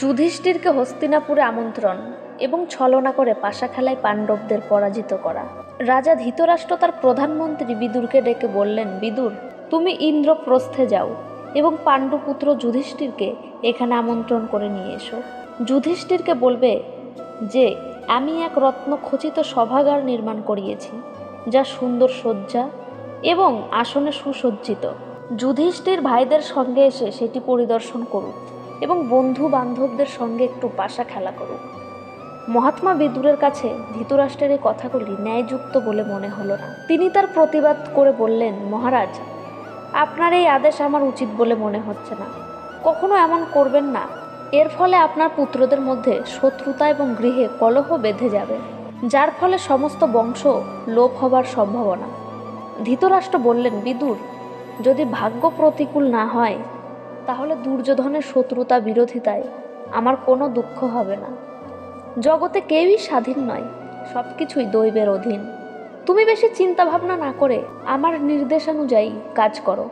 যুধিষ্ঠিরকে হস্তিনাপুরে আমন্ত্রণ এবং ছলনা করে পাশা খেলায় পাণ্ডবদের পরাজিত করা। রাজা ধৃতরাষ্ট্র তার প্রধানমন্ত্রী বিদুরকে ডেকে বললেন, বিদুর, তুমি ইন্দ্রপ্রস্থে যাও এবং পাণ্ডুপুত্র যুধিষ্ঠিরকে এখানে আমন্ত্রণ করে নিয়ে এসো। যুধিষ্ঠিরকে বলবে যে, আমি এক রত্ন খচিত সভাগার নির্মাণ করিয়েছি, যা সুন্দর শয্যা এবং আসনে সুসজ্জিত। যুধিষ্ঠির ভাইদের সঙ্গে এসে সেটি পরিদর্শন করুক। এবং বন্ধু বান্ধবদের সঙ্গে একটু বাসা খেলা করুক। মহাত্মা বিদুরের কাছে ধৃতরাষ্ট্রের এই কথাগুলি ন্যায়যুক্ত বলে মনে হলো না। তিনি তার প্রতিবাদ করে বললেন, মহারাজ, আপনার এই আদেশ আমার উচিত বলে মনে হচ্ছে না। কখনো এমন করবেন না। এর ফলে আপনার পুত্রদের মধ্যে শত্রুতা এবং গৃহে কলহ বেঁধে যাবে, যার ফলে সমস্ত বংশ লোপ হবার সম্ভাবনা। ধৃতরাষ্ট্র বললেন, বিদুর, যদি ভাগ্য প্রতিকূল না হয় তাহলে দুর্যোধনের শত্রুতা বিরোধিতায় আমার কোনো দুঃখ হবে না। জগতে কেউই স্বাধীন নয় সব কিছুই দৈবের অধীন। তুমি বেশি চিন্তা ভাবনা না করে আমার নির্দেশানুযায়ী কাজ করো।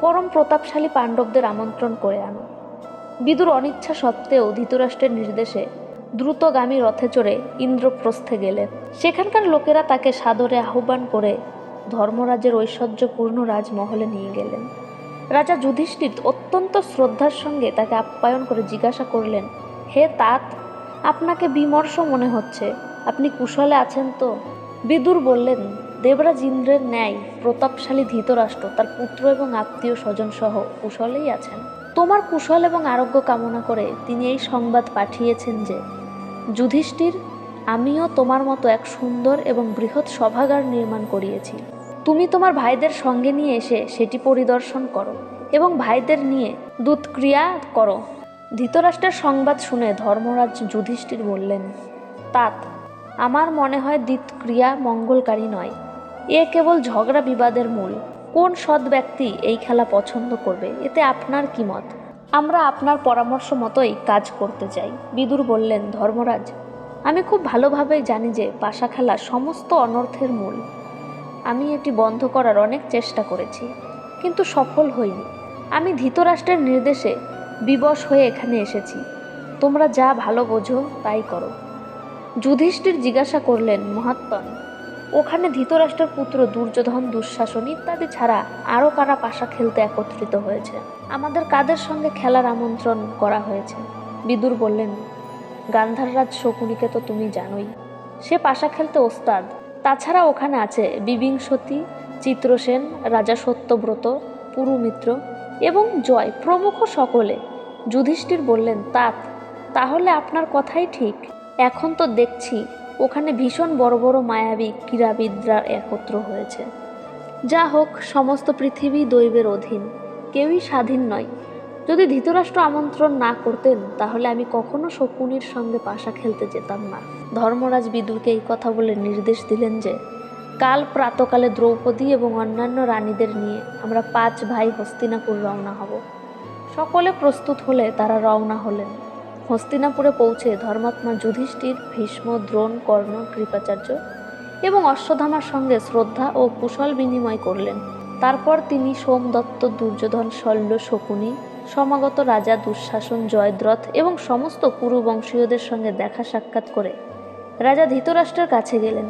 পরম প্রতাপশালী পাণ্ডবদের আমন্ত্রণ করে আনো। বিদুর অনিচ্ছা সত্ত্বেও ধৃতরাষ্ট্রের নির্দেশে দ্রুতগামী রথে চড়ে ইন্দ্রপ্রস্থে গেলেন। সেখানকার লোকেরা তাকে সাদরে আহ্বান করে ধর্মরাজের ঐশ্বর্যপূর্ণ রাজমহলে নিয়ে গেলেন। রাজা যুধিষ্ঠির অত্যন্ত শ্রদ্ধার সঙ্গে তাকে আপ্যায়ন করে জিজ্ঞাসা করলেন, হে তাত, আপনাকে বিমর্ষ মনে হচ্ছে। আপনি কুশলে আছেন তো? বিদুর বললেন, দেবরাজ ইন্দ্রের ন্যায় প্রতাপশালী ধৃতরাষ্ট্র, তার পুত্র এবং আত্মীয় স্বজন সহ কুশলেই আছেন। তোমার কুশল এবং আরোগ্য কামনা করে তিনি এই সংবাদ পাঠিয়েছেন যে, যুধিষ্ঠির, আমিও তোমার মতো এক সুন্দর এবং বৃহৎ সভাগার নির্মাণ করিয়েছি। তুমি তোমার ভাইদের সঙ্গে নিয়ে এসে সেটি পরিদর্শন করো এবং ভাইদের নিয়ে দুধক্রিয়া করো। ধৃতরাষ্ট্রের সংবাদ শুনে ধর্মরাজ যুধিষ্ঠির বললেন, তাত, আমার মনে হয় দ্বিতক্রিয়া মঙ্গলকারী নয়। এ কেবল ঝগড়া বিবাদের মূল। কোন সৎ ব্যক্তি এই খেলা পছন্দ করবে? এতে আপনার কি মত? আমরা আপনার পরামর্শ মতোই কাজ করতে চাই। বিদুর বললেন, ধর্মরাজ, আমি খুব ভালোভাবেই জানি যে পাশা খেলা সমস্ত অনর্থের মূল। আমি এটি বন্ধ করার অনেক চেষ্টা করেছি, কিন্তু সফল হইনি। আমি ধৃতরাষ্ট্রের নির্দেশে বিবশ হয়ে এখানে এসেছি। তোমরা যা ভালো বোঝো, তাই করো। যুধিষ্ঠির জিজ্ঞাসা করলেন মহাত্মন ওখানে ধৃতরাষ্ট্রের পুত্র দুর্যোধন, দুঃশাসন ইত্যাদি ছাড়া আরও কারা পাশা খেলতে একত্রিত হয়েছে? আমাদের কাদের সঙ্গে খেলার আমন্ত্রণ করা হয়েছে? বিদুর বললেন, গান্ধাররাজ শকুনিকে তো তুমি জানোই। সে পাশা খেলতে ওস্তাদ তাছাড়া ওখানে আছে বিবিংসতী চিত্রসেন, রাজা সত্যব্রত, পুরুমিত্র এবং জয়, প্রমুখ সকলে। যুধিষ্ঠির বললেন, তাত, তাহলে আপনার কথাই ঠিক। এখন তো দেখছি, ওখানে ভীষণ বড় বড় মায়াবী ক্রীড়াবিদরা একত্র হয়েছে। যা হোক, সমস্ত পৃথিবী দৈবের অধীন। কেউই স্বাধীন নয়। যদি ধৃতরাষ্ট্র আমন্ত্রণ না করতেন, তাহলে আমি কখনো শকুনির সঙ্গে পাশা খেলতে যেতাম না। ধর্মরাজ বিদুরকে এই কথা বলে নির্দেশ দিলেন যে, কাল প্রাতকালে দ্রৌপদী এবং অন্যান্য রানীদের নিয়ে আমরা পাঁচ ভাই হস্তিনাপুর রওনা হব। সকলে প্রস্তুত হলে তারা রওনা হলেন। হস্তিনাপুরে পৌঁছে ধর্মাত্মা যুধিষ্ঠির, ভীষ্ম, দ্রোণ, কর্ণ, কৃপাচার্য এবং অশ্বত্থামার সঙ্গে শ্রদ্ধা ও কুশল বিনিময় করলেন। তারপর তিনি সোমদত্ত, দুর্যোধন, শল্য, শকুনি সমাগত রাজা দুঃশাসন, জয়দ্রথ এবং সমস্ত কুরুবংশীয়দের সঙ্গে দেখা সাক্ষাৎ করে। রাজা ধৃতরাষ্ট্রের কাছে গেলেন।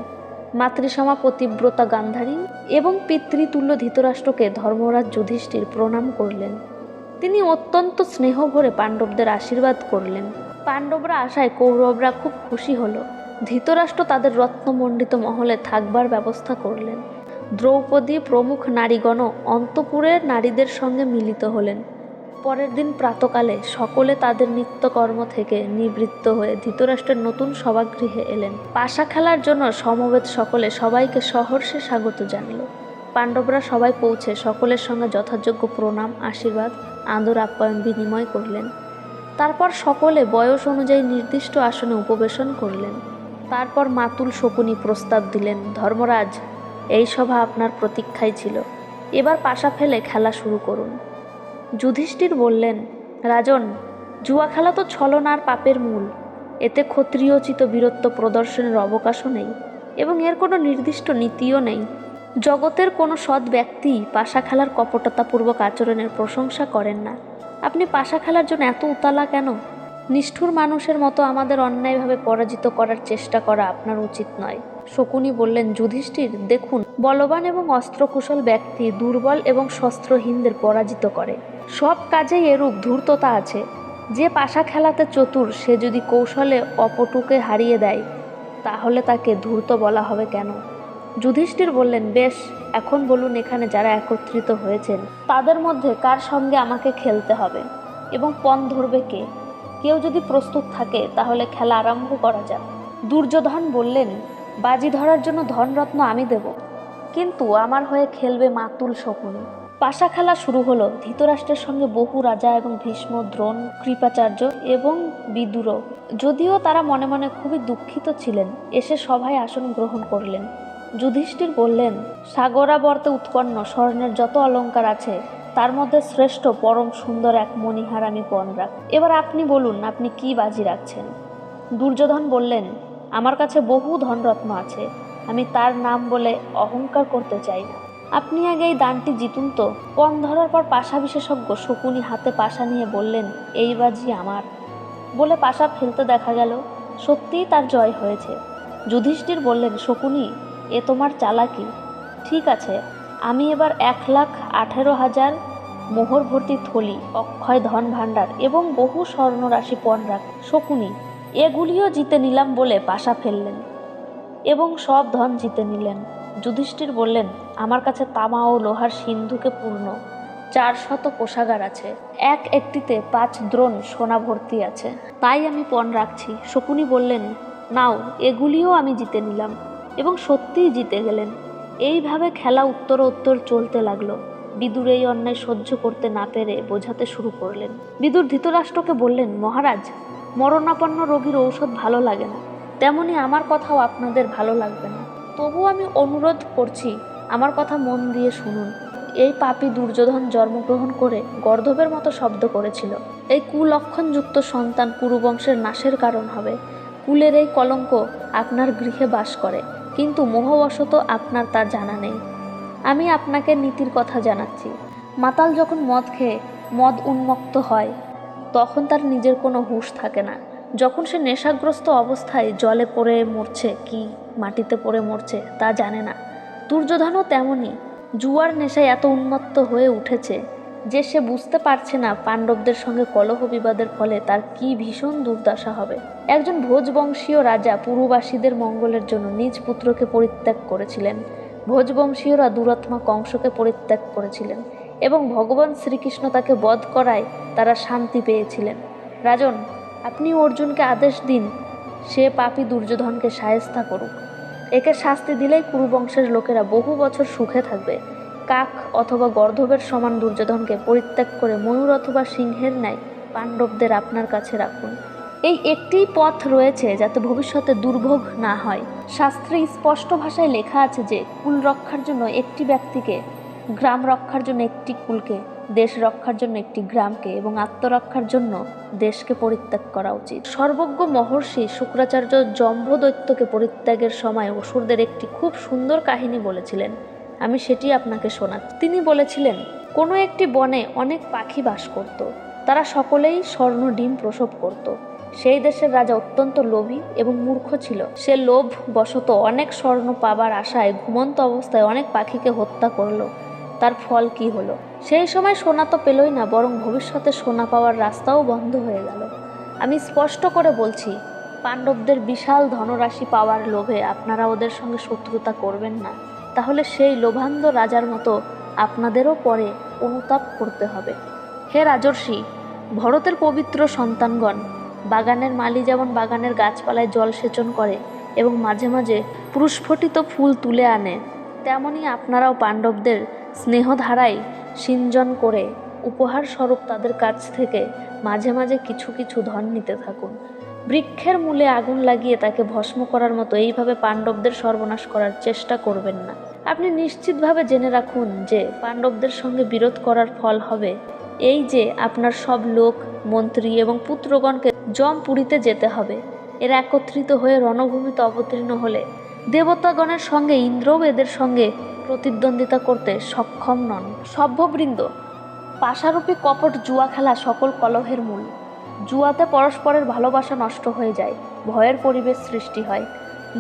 মাতৃসমা পতিব্রতা গান্ধারী এবং পিতৃতুল্য ধৃতরাষ্ট্রকে ধর্মরাজ যুধিষ্ঠির প্রণাম করলেন। তিনি অত্যন্ত স্নেহ ভরে পাণ্ডবদের আশীর্বাদ করলেন। পাণ্ডবরা আশায় কৌরবরা খুব খুশি হলো। ধৃতরাষ্ট্র তাদের রত্নমণ্ডিত মহলে থাকবার ব্যবস্থা করলেন। দ্রৌপদী প্রমুখ নারীগণ অন্তপুরের নারীদের সঙ্গে মিলিত হলেন। পরের দিন প্রাতকালে সকলে তাদের নিত্যকর্ম থেকে নিবৃত্ত হয়ে ধৃতরাষ্ট্রের নতুন সভাগৃহে এলেন। পাশা খেলার জন্য সমবেত সকলে সবাইকে সহর্ষে স্বাগত জানালো। পাণ্ডবরা সবাই পৌঁছে সকলের সঙ্গে যথাযোগ্য প্রণাম, আশীর্বাদ, আদর, আপ্যায়ন, বিনিময় করলেন। তারপর সকলে বয়স অনুযায়ী নির্দিষ্ট আসনে উপবেশন করলেন। তারপর মাতুল শকুনি প্রস্তাব দিলেন, ধর্মরাজ, এই সভা আপনার প্রতীক্ষায় ছিল। এবার পাশা ফেলে খেলা শুরু করুন। যুধিষ্ঠির বললেন, রাজন, জুয়া খেলা তো ছলনার পাপের মূল। এতে ক্ষত্রিয়চিত বীরত্ব প্রদর্শনের অবকাশও নেই এবং এর কোনো নির্দিষ্ট নীতিও নেই। জগতের কোনো সৎ ব্যক্তি পাশা খেলার কপটতাপূর্বক আচরণের প্রশংসা করেন না। আপনি পাশা খেলার জন্য এত উতালা কেন? নিষ্ঠুর মানুষের মতো আমাদের অন্যায়ভাবে পরাজিত করার চেষ্টা করা আপনার উচিত নয়। শকুনি বললেন, যুধিষ্ঠির, দেখুন, বলবান এবং অস্ত্রকুশল ব্যক্তি দুর্বল এবং শস্ত্রহীনদের পরাজিত করে। সব কাজেই এরূপ ধূর্ততা আছে। যে পাশা খেলাতে চতুর, সে যদি কৌশলে অপটুকে হারিয়ে দেয়, তাহলে তাকে ধূর্ত বলা হবে কেন? যুধিষ্ঠির বললেন, বেশ, এখন বলুন এখানে যারা একত্রিত হয়েছেন, তাদের মধ্যে কার সঙ্গে আমাকে খেলতে হবে এবং পণ ধরবে কে? কেউ যদি প্রস্তুত থাকে, তাহলে খেলা আরম্ভ করা যাক। দুর্যোধন বললেন বাজি ধরার জন্য ধনরত্ন আমি দেব। কিন্তু আমার হয়ে খেলবে মাতুল শকুনি। পাশা খেলা শুরু হলো। ধৃতরাষ্ট্রের সঙ্গে বহু রাজা এবং ভীষ্ম, দ্রোণ, কৃপাচার্য এবং বিদুর যদিও তারা মনে মনে খুবই দুঃখিত ছিলেন। এসে সভায় আসন গ্রহণ করলেন। যুধিষ্ঠির বললেন, সাগরাবর্তে উৎপন্ন স্বর্ণের যত অলঙ্কার আছে, তার মধ্যে শ্রেষ্ঠ পরম সুন্দর এক মণিহার আমি পণ রাখ। এবার আপনি বলুন, আপনি কি বাজি রাখছেন? দুর্যোধন বললেন আমার কাছে বহু ধনরত্ন আছে। আমি তার নাম বলে অহংকার করতে চাই না। আপনি আগে এই দানটি জিতুন তো। পণ ধরার পর পাশা বিশেষজ্ঞ শকুনি হাতে পাশা নিয়ে বললেন, এই বাজি আমার। বলে পাশা ফেলতে দেখা গেল, সত্যিই তার জয় হয়েছে। যুধিষ্ঠির বললেন, শকুনি, এ তোমার চালাকি। ঠিক আছে, আমি এবার এক লাখ আঠেরো হাজার মোহর ভর্তি থলি, অক্ষয় ধন ভাণ্ডার এবং বহু স্বর্ণরাশি পণ রাখ শকুনি এগুলিও জিতে নিলাম বলে পাশা ফেললেন। এবং সব ধন জিতে নিলেন। যুধিষ্ঠির বললেন, আমার কাছে তামা ও লোহার সিন্ধুকে পূর্ণ। চার শত কোষাগার আছে। এক একটিতে পাঁচ দ্রোণ সোনা ভর্তি আছে। তাই আমি পণ রাখছি। শকুনি বললেন, নাও, এগুলিও আমি জিতে নিলাম। এবং সত্যিই জিতে গেলেন। এইভাবে খেলা উত্তর উত্তর চলতে লাগল। বিদুর এই অন্যায় সহ্য করতে না পেরে বোঝাতে শুরু করলেন। বিদুর ধৃতরাষ্ট্রকে বললেন, মহারাজ মরণাপন্ন রোগীর ঔষধ ভালো লাগে না। তেমনি আমার কথাও আপনাদের ভালো লাগবে না। তবু আমি অনুরোধ করছি, আমার কথা মন দিয়ে শুনুন। এই পাপী দুর্যোধন জন্মগ্রহণ করে গর্ধবের মতো শব্দ করেছিল। এই কুলক্ষণযুক্ত সন্তান কুরুবংশের নাশের কারণ হবে। কুলের এই কলঙ্ক আপনার গৃহে বাস করে, কিন্তু মোহবশত আপনার তা জানা নেই। আমি আপনাকে নীতির কথা জানাচ্ছি। মাতাল যখন মদ খেয়ে, মদ উন্মুক্ত হয় তখন তার নিজের কোনো হুঁশ থাকে না। যখন সে নেশাগ্রস্ত অবস্থায় জলে পড়ে মরছে, কি মাটিতে পড়ে মরছে, তা জানে না। দুর্যোধনও তেমনই। জুয়ার নেশায় এত উন্মত্ত হয়ে উঠেছে যে সে বুঝতে পারছে না পাণ্ডবদের সঙ্গে কলহ বিবাদের ফলে তার কি ভীষণ দুর্দশা হবে। একজন ভোজবংশীয় রাজা পুরুবাসীদের মঙ্গলের জন্য নিজ পুত্রকে পরিত্যাগ করেছিলেন। ভোজবংশীয়রা দুরাত্মা কংসকে পরিত্যাগ করেছিলেন। এবং ভগবান শ্রীকৃষ্ণ তাকে বধ করায় তারা শান্তি পেয়েছিলেন। রাজন, আপনি অর্জুনকে আদেশ দিন, সে পাপী দুর্যোধনকে সায়স্তা করুক। একে শাস্তি দিলেই কুরুবংশের লোকেরা বহু বছর সুখে থাকবে। কাক অথবা গর্ধবের সমান দুর্যোধনকে পরিত্যাগ করে ময়ূর অথবা সিংহের ন্যায় পাণ্ডবদের আপনার কাছে রাখুন। এই একটিই পথ রয়েছে যাতে ভবিষ্যতে দুর্ভোগ না হয়। শাস্ত্রে স্পষ্ট ভাষায় লেখা আছে যে কুল রক্ষার জন্য একটি ব্যক্তিকে গ্রাম রক্ষার জন্য একটি কুলকে, দেশ রক্ষার জন্য একটি গ্রামকে এবং আত্মরক্ষার জন্য দেশকে পরিত্যাগ করা উচিত। সর্বজ্ঞ মহর্ষি শুক্রাচার্য জম্বদৈত্যকে পরিত্যাগের সময় অসুরদের একটি খুব সুন্দর কাহিনী বলেছিলেন। আমি সেটি আপনাকে শোনাচ্ছি। তিনি বলেছিলেন, কোনো একটি বনে অনেক পাখি বাস করত। তারা সকলেই স্বর্ণ ডিম প্রসব করত। সেই দেশের রাজা অত্যন্ত লোভী এবং মূর্খ ছিল। সে লোভ বশত অনেক স্বর্ণ পাবার আশায় ঘুমন্ত অবস্থায় অনেক পাখিকে হত্যা করল। তার ফল কি হলো? সেই সময় সোনা তো পেলই না, বরং ভবিষ্যতে সোনা পাওয়ার রাস্তাও বন্ধ হয়ে গেল। আমি স্পষ্ট করে বলছি, পাণ্ডবদের বিশাল ধনরাশি পাওয়ার লোভে আপনারা ওদের সঙ্গে শত্রুতা করবেন না। তাহলে সেই লোভান্ধ রাজার মতো আপনাদেরও পরে অনুতাপ করতে হবে। হে রাজর্ষি, ভরতের পবিত্র সন্তানগণ, বাগানের মালি যেমন বাগানের গাছপালায় জল সেচন করে এবং মাঝে মাঝে প্রস্ফুটিত ফুল তুলে আনে, তেমনি আপনারাও পাণ্ডবদের স্নেহধারায় সিঞ্জন করে উপহার স্বরূপ তাদের কাছ থেকে মাঝে মাঝে কিছু কিছু ধন নিতে থাকুন। বৃক্ষের মূলে আগুন লাগিয়ে তাকে ভস্ম করার মতো এইভাবে পাণ্ডবদের সর্বনাশ করার চেষ্টা করবেন না। আপনি নিশ্চিতভাবে জেনে রাখুন যে পাণ্ডবদের সঙ্গে বিরোধ করার ফল হবে এই যে আপনার সব লোক, মন্ত্রী এবং পুত্রগণকে জমপুরীতে যেতে হবে। এরা একত্রিত হয়ে রণভূমিতে অবতীর্ণ হলে দেবতাগণের সঙ্গে ইন্দ্রও এদের সঙ্গে প্রতিদ্বন্দ্বিতা করতে সক্ষম নন। সভ্যবৃন্দ, পাশারূপী কপট জুয়া খেলা সকল কলহের মূল। জুয়াতে পরস্পরের ভালোবাসা নষ্ট হয়ে যায়, ভয়ের পরিবেশ সৃষ্টি হয়।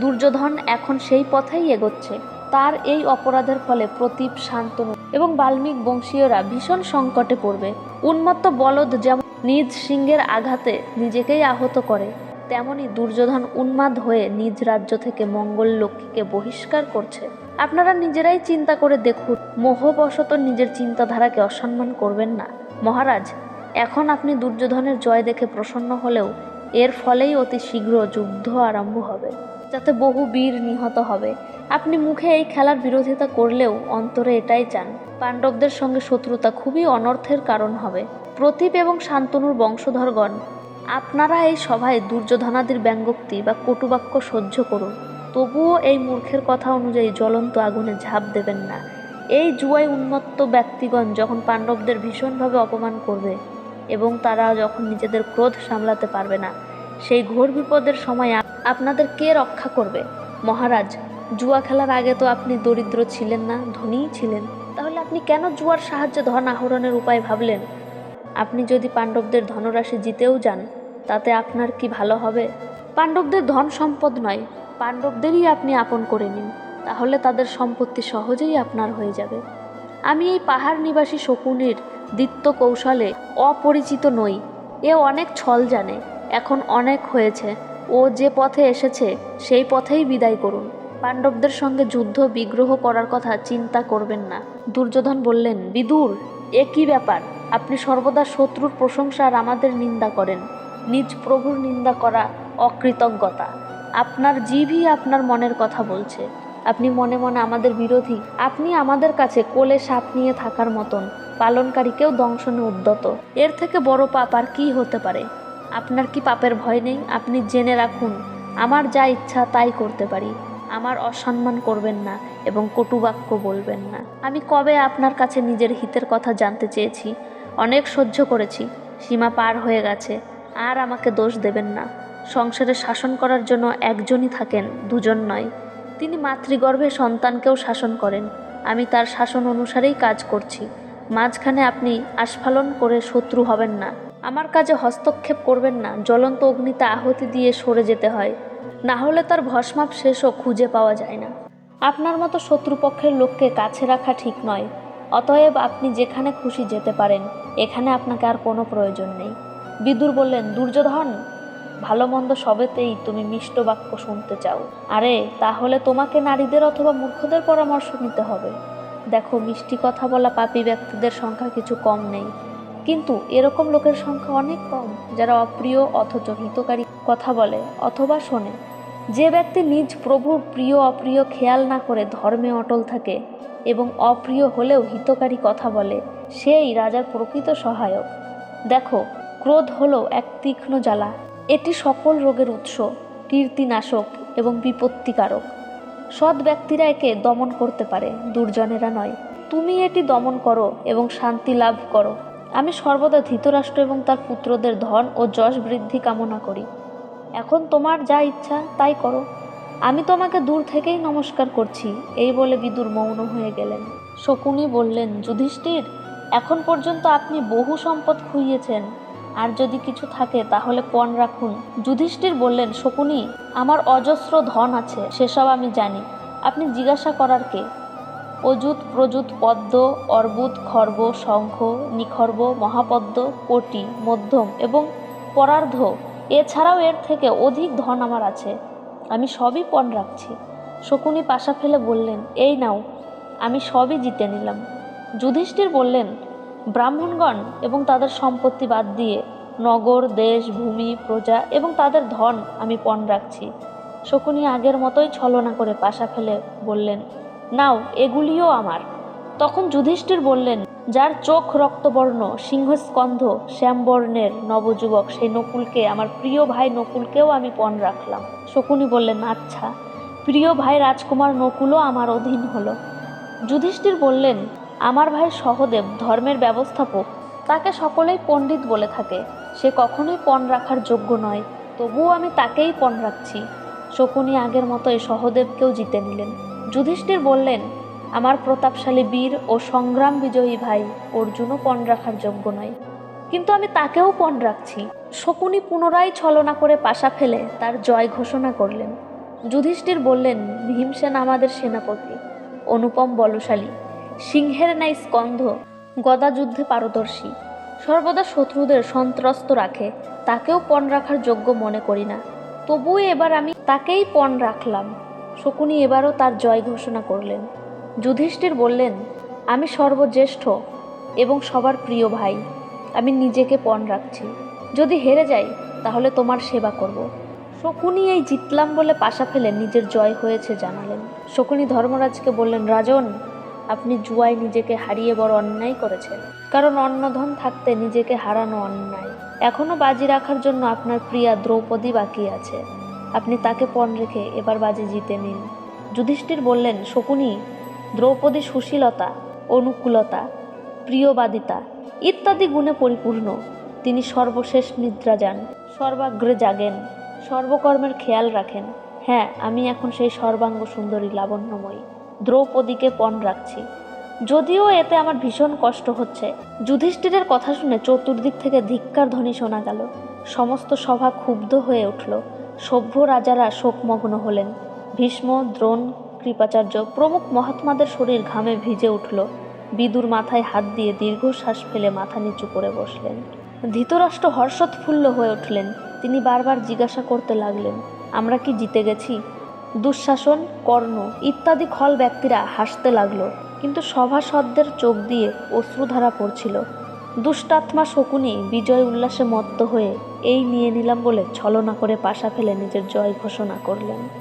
দুর্যোধন এখন সেই পথেই এগোচ্ছে। তার এই অপরাধের ফলে প্রতীপ শান্তনু এবং বাল্মীক বংশীয়রা ভীষণ সংকটে পড়বে। উন্মত্ত বলদ যেমন নিজ সিংহের আঘাতে নিজেকেই আহত করে, তেমনি দুর্যোধন উন্মাদ হয়ে নিজ রাজ্য থেকে মঙ্গল লক্ষ্মীকে বহিষ্কার করছে। আপনারা নিজেরাই চিন্তা করে দেখুন, মোহবশত নিজের চিন্তাধারাকে অসম্মান করবেন না। মহারাজ, এখন আপনি দুর্যোধনের জয় দেখে প্রসন্ন হলেও এর ফলেই অতি শীঘ্র যুদ্ধ আরম্ভ হবে, যাতে বহু বীর নিহত হবে। আপনি মুখে এই খেলার বিরোধিতা করলেও অন্তরে এটাই চান, পাণ্ডবদের সঙ্গে শত্রুতা খুবই অনর্থের কারণ হবে। প্রতীপ এবং শান্তনুর বংশধরগণ, আপনারা এই সভায় দুর্যোধনাদির ব্যঙ্গোক্তি বা কটুবাক্য সহ্য করুন। তবুও এই মূর্খের কথা অনুযায়ী জ্বলন্ত আগুনে ঝাঁপ দেবেন না। এই জুয়াই উন্মত্ত ব্যক্তিগণ যখন পাণ্ডবদের ভীষণভাবে অপমান করবে এবং তারা যখন নিজেদের ক্রোধ সামলাতে পারবে না, সেই ঘোর বিপদের সময় আপনাদের কে রক্ষা করবে? মহারাজ, জুয়া খেলার আগে তো আপনি দরিদ্র ছিলেন না, ধনীই ছিলেন। তাহলে আপনি কেন জুয়ার সাহায্যে ধন আহরণের উপায় ভাবলেন? আপনি যদি পাণ্ডবদের ধনরাশি জিতেও যান, তাতে আপনার কি ভালো হবে? পাণ্ডবদের ধন সম্পদ নয় পাণ্ডবদেরই আপনি আপন করে নিন, তাহলে তাদের সম্পত্তি সহজেই আপনার হয়ে যাবে। আমি এই পাহাড় নিবাসী শকুনির দিত্য কৌশলে অপরিচিত নই, এ অনেক ছল জানে, এখন অনেক হয়েছে, ও যে পথে এসেছে, সেই পথেই বিদায় করুন। পাণ্ডবদের সঙ্গে যুদ্ধ বিগ্রহ করার কথা চিন্তা করবেন না। দুর্যোধন বললেন, বিদুর, এ কি ব্যাপার? আপনি সর্বদা শত্রুর প্রশংসা আর আমাদের নিন্দা করেন। নিজ প্রভুর নিন্দা করা অকৃতজ্ঞতা। আপনার জিভই আপনার মনের কথা বলছে। আপনি মনে মনে আমাদের বিরোধী। আপনি আমাদের কাছে কোলে সাপ নিয়ে থাকার মতন। পালনকারীকেও দংশনে উদ্যত। এর থেকে বড় পাপ আর কী হতে পারে? আপনার কি পাপের ভয় নেই? আপনি জেনে রাখুন, আমার যা ইচ্ছা তাই করতে পারি। আমার অসম্মান করবেন না এবং কটুবাক্য বলবেন না। আমি কবে আপনার কাছে নিজের হিতের কথা জানতে চেয়েছি? অনেক সহ্য করেছি। সীমা পার হয়ে গেছে। আর আমাকে দোষ দেবেন না। সংসারে শাসন করার জন্য একজনই থাকেন, দুজন নয়। তিনি মাতৃগর্ভে সন্তানকেও শাসন করেন। আমি তার শাসন অনুসারেই কাজ করছি। মাঝখানে আপনি আস্ফালন করে শত্রু হবেন না। আমার কাজে হস্তক্ষেপ করবেন না। জ্বলন্ত অগ্নিতে আহতি দিয়ে সরে যেতে হয়। না হলে তার ভস্মাপ শেষও খুঁজে পাওয়া যায় না। আপনার মতো শত্রুপক্ষের লোককে কাছে রাখা ঠিক নয়। অতএব আপনি যেখানে খুশি যেতে পারেন। এখানে আপনাকে আর কোনো প্রয়োজন নেই। বিদুর বললেন, দুর্যোধন ভালো মন্দ সবেতেই তুমি মিষ্ট বাক্য শুনতে চাও। আরে, তাহলে তোমাকে নারীদের অথবা মূর্খদের পরামর্শ নিতে হবে। দেখো, মিষ্টি কথা বলা পাপী ব্যক্তিদের সংখ্যা কিছু কম নেই। কিন্তু এরকম লোকের সংখ্যা অনেক কম, যারা অপ্রিয় অথচ হিতকারী। কথা বলে, অথবা শোনে। যে ব্যক্তি নিজ প্রভুর প্রিয় অপ্রিয় খেয়াল না করে ধর্মে অটল থাকে এবং অপ্রিয় হলেও হিতকারী কথা বলে, সেই রাজার প্রকৃত সহায়ক। দেখো, ক্রোধ হলো এক তীক্ষ্ণ জ্বালা। এটি সকল রোগের উৎস, কীর্তিনাশক এবং বিপত্তিকারক। সৎ ব্যক্তিরা একে দমন করতে পারে, দুর্জনেরা নয়। তুমি এটি দমন করো এবং শান্তি লাভ করো। আমি সর্বদা ধৃতরাষ্ট্র এবং তার পুত্রদের ধন ও যশ বৃদ্ধি কামনা করি। এখন তোমার যা ইচ্ছা, তাই করো। আমি তোমাকে দূর থেকেই নমস্কার করছি, এই বলে বিদুর মৌন হয়ে গেলেন। শকুনি বললেন, যুধিষ্ঠির, এখন পর্যন্ত আপনি বহু সম্পদ খুইয়েছেন। আর যদি কিছু থাকে, তাহলে পণ রাখুন। যুধিষ্ঠির বললেন, শকুনি, আমার অজস্র ধন আছে, সেসব আমি জানি। আপনি জিজ্ঞাসা করার কে? অযুত, প্রযুত, পদ্ম, অর্বুদ, খর্ব, শঙ্খ, নিখর্ব, মহাপদ্ম কোটি মধ্যম এবং পরার্ধ। এছাড়াও এর থেকে অধিক ধন আমার আছে। আমি সবই পণ রাখছি। শকুনি পাশা ফেলে বললেন, এই নাও, আমি সবই জিতে নিলাম। যুধিষ্ঠির বললেন ব্রাহ্মণগণ এবং তাদের সম্পত্তি বাদ দিয়ে নগর, দেশ, ভূমি, প্রজা এবং তাদের ধন আমি পণ রাখছি। শকুনি আগের মতোই ছলনা করে পাশা ফেলে বললেন, নাও, এগুলিও আমার। তখন যুধিষ্ঠির বললেন, যার চোখ রক্তবর্ণ, সিংহস্কন্ধ, শ্যামবর্ণের নবযুবক সেই নকুলকে, আমার প্রিয় ভাই নকুলকেও আমি পণ রাখলাম। শকুনি বললেন আচ্ছা প্রিয় ভাই রাজকুমার নকুলও আমার অধীন হলো। যুধিষ্ঠির বললেন আমার ভাই সহদেব ধর্মের ব্যবস্থাপক, তাকে সকলেই পণ্ডিত বলে থাকে। সে কখনোই পণ রাখার যোগ্য নয়, তবুও আমি তাকেই পণ রাখছি। শকুনি আগের মতোই সহদেবকেও জিতে নিলেন। যুধিষ্ঠির বললেন, আমার প্রতাপশালী বীর ও সংগ্রাম বিজয়ী ভাই, অর্জুনও পণ রাখার যোগ্য নয়। কিন্তু আমি তাকেও পণ রাখছি। শকুনি পুনরায় ছলনা করে পাশা ফেলে তার জয় ঘোষণা করলেন। যুধিষ্ঠির বললেন, ভীমসেন আমাদের সেনাপতি, অনুপম বলশালী সিংহের ন্যায় স্কন্ধ, গদা যুদ্ধে পারদর্শী। সর্বদা শত্রুদের সন্ত্রস্ত রাখে, তাকেও পণ রাখার যোগ্য মনে করি না। তবুও এবার আমি তাকেই পণ রাখলাম। শকুনি এবারও তার জয় ঘোষণা করলেন। যুধিষ্ঠির বললেন, আমি সর্বজ্যেষ্ঠ এবং সবার প্রিয় ভাই। আমি নিজেকে পণ রাখছি। যদি হেরে যাই, তাহলে তোমার সেবা করব শকুনি এই জিতলাম বলে পাশা ফেলে নিজের জয় হয়েছে জানালেন। শকুনি ধর্মরাজকে বললেন, রাজন আপনি জুয়ায় নিজেকে হারিয়ে বড় অন্যায় করেছেন। কারণ অন্নধন থাকতে নিজেকে হারানো অন্যায়। এখনও বাজি রাখার জন্য আপনার প্রিয়া দ্রৌপদী বাকি আছে। আপনি তাকে পণ রেখে এবার বাজি জিতে নিন। যুধিষ্ঠির বললেন, শকুনি, দ্রৌপদী সুশীলতা, অনুকূলতা, প্রিয়বাদিতা ইত্যাদি গুণে পরিপূর্ণ। তিনি সর্বশেষ নিদ্রা যান, সর্বাগ্রে জাগেন, সর্বকর্মের খেয়াল রাখেন। হ্যাঁ আমি এখন সেই সর্বাঙ্গ সুন্দরী লাবণ্যময়ী। দ্রৌপদীকে পণ রাখছি। যদিও এতে আমার ভীষণ কষ্ট হচ্ছে। যুধিষ্ঠিরের কথা শুনে চতুর্দিক থেকে ধিক্কার ধ্বনি শোনা গেল। সমস্ত সভা ক্ষুব্ধ হয়ে উঠল। সভ্য রাজারা শোকমগ্ন হলেন। ভীষ্ম, দ্রোণ, কৃপাচার্য, প্রমুখ মহাত্মাদের শরীর ঘামে ভিজে উঠল। বিদুর মাথায় হাত দিয়ে দীর্ঘশ্বাস ফেলে মাথা নিচু করে বসলেন। ধৃতরাষ্ট্র হর্ষোৎফুল্ল হয়ে উঠলেন। তিনি বারবার জিজ্ঞাসা করতে লাগলেন, আমরা কি জিতে গেছি? দুঃশাসন, কর্ণ ইত্যাদি খল ব্যক্তিরা হাসতে লাগল, কিন্তু সভাসদদের চোখ দিয়ে অশ্রুধারা পড়ছিল। দুষ্টাত্মা শকুনি বিজয় উল্লাসে মত্ত হয়ে, এই নিয়ে নিলাম বলে ছলনা করে পাশা ফেলে নিজের জয় ঘোষণা করলেন।